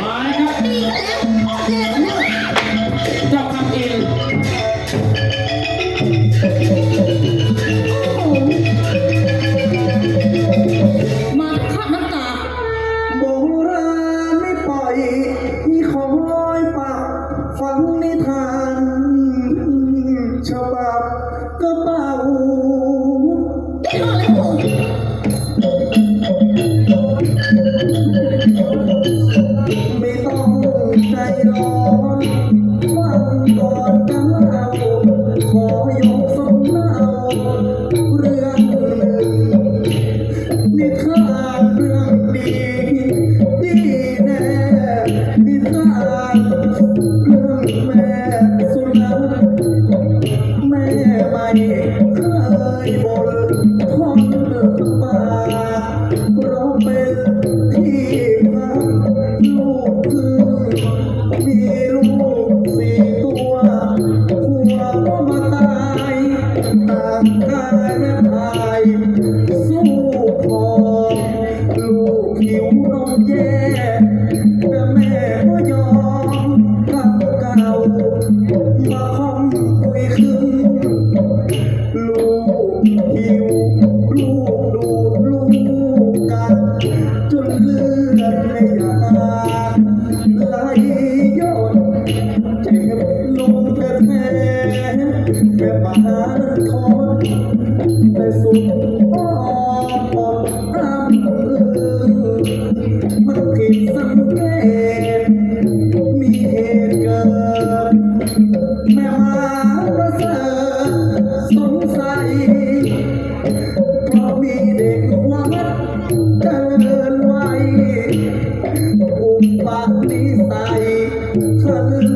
มาครับเจ้าทำเองมาข้าน้ำตา โบราณไม่ปล่อย มีของลอยปากฟังในทานฉบับกระเป๋า Oh, หิวลูกดูดลูกกัน จนเลือดในยางหลย้นเจ็บลงกระแทกแค่ปานคนแต่สุดอ้อมอมันผิด ปากนิสัยเธอลืม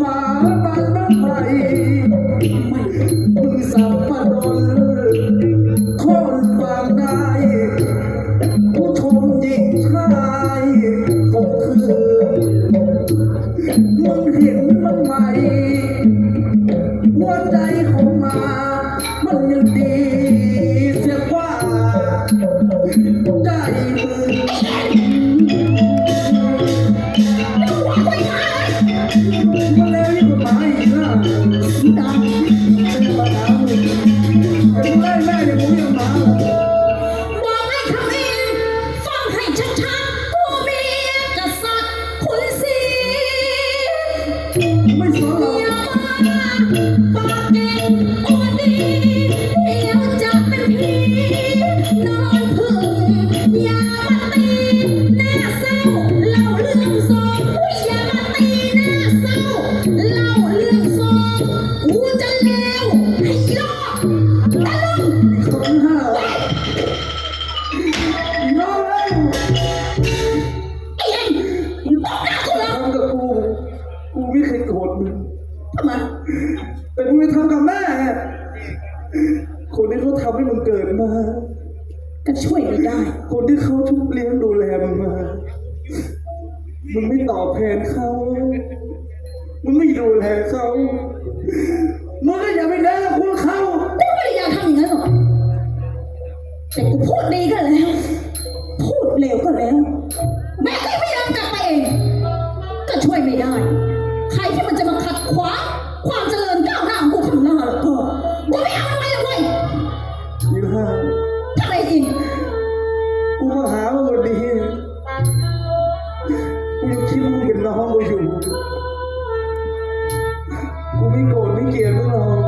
มาบ้านบ้านใครมึงสับมาโดนคนบางนายผู้ชมยิ้งชายก็คือมึงเห็นมั้งไหมหัวใจของมา มันยังดีเสียกว่าใจมึง เรื่อซอกูจะเลวไอ้ยอดตะลุงน้องเลยไอ้ไอ้ตบหน้ากูเหรอทำกับกู กูไม่เคยโกรธมึงทำไมแต่มึงไปทำกับแม่ไงคนที่เขาทำให้มึงเกิดมา ก็ช่วยไม่ได้ คนที่เขาทุกเลี้ยงดูแลมึงมา มึงไม่ตอบแทนเขาเลย ดูแลเขามึงก็อย่าไปเดินคุณเขากูไม่ได้อยากทำอย่างนั้นหรอกแต่กูพูดดีก็แล้ว พูดเร็วก็แล้ว แม่ก็ยังไม่ยอมกลับไปเอง ก็ช่วยไม่ได้ ใครที่มันจะมาขัดขวางความเจริญก้าวหน้าของกูข้างหน้าแล้วก็กูไม่เอา เกลียดมึงหรอก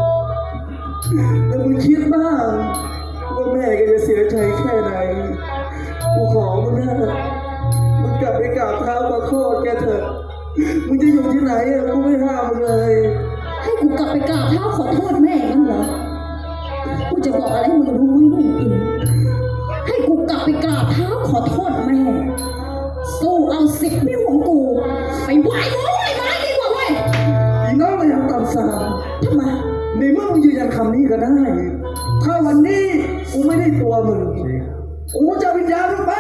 แต่มึงคิดบ้างว่าแม่แกจะเสียใจแค่ไหนกูขอมึงนะมึงกลับไปกราบเท้าขอโทษแกเถอะมึงจะอยู่ที่ไหนอะกูไม่ห้ามมึงเลย ให้กูกลับไปกราบเท้าขอโทษแม่งั้นเหรอ กูจะบอกอะไรให้มึงรู้ไหมอินให้กูกลับไปกราบเท้าขอโทษแม่ สู้เอาสิบนิ้วของกู ไปไหว้หมู ทำไมในเมื่อมึงยืนยันคำนี้ก็ได้ ถ้าวันนี้กูไม่ได้ตัวมึง กูจะเอาวิญญาณมึงไป